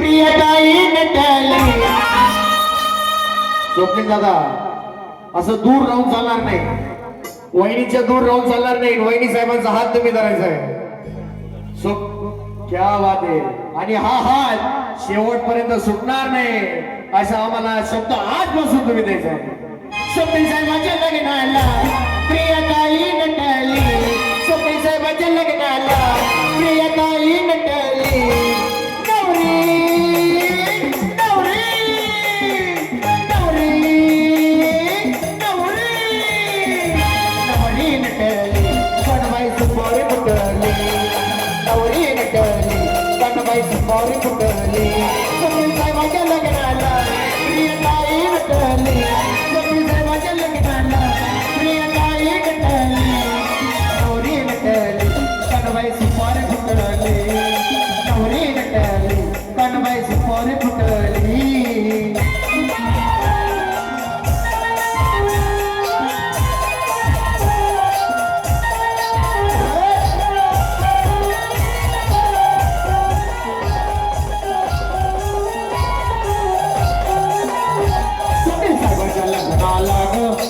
प्रियताई स्वप्नील दादा असं दूर राहून चालणार नाही. वहिनीच्या दूर राहून चालणार नाही. वहिनी साहेबांचा हात तुम्ही धरायचा आहे. सो क्या बात आहे. आणि हा हात शेवटपर्यंत सुटणार नाही असा आम्हाला शब्द आजपासून तुम्ही द्यायचा आहे. स्वप्नील साहेबाच्या लग्नाला ಗೌರಿ ಪುಟ್ಟದಲ್ಲಿ ನಮ್ಮಿ ಸಾಯ್ಬ ಜಲ್ಲಗಡಾಲ ಪ್ರಿಯ ತಾಯಿ ಬೆಟ್ಟದಲ್ಲಿ ನಮ್ಮಿ ಸಾಯ್ಬ ಜಲ್ಲಗಡಾಲ ಪ್ರಿಯ ತಾಯಿ ಬೆಟ್ಟದಲ್ಲಿ ಗೌರಿ ಬೆಟ್ಟದಲ್ಲಿ ಕಣವಯಸ್ಸಿ लग्नाला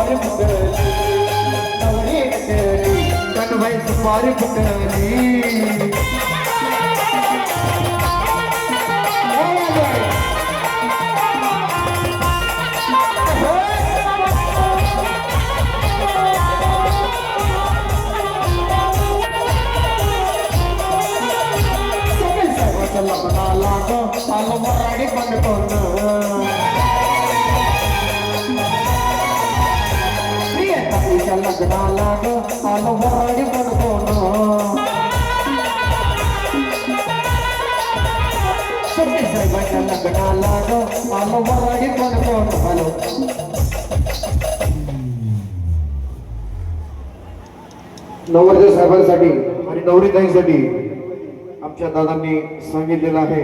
सुपारी फुटली नवरी नटली कणबाई सुपारी फुटली सुनील साहेबाच्या लग्नाला ग आलो लग्नाला हो, हो. लग्नाला हो, हॅलो नवरदेव साहेबांसाठी आणि नवरीताईंसाठी आमच्या दादांनी सांगितलेलं आहे.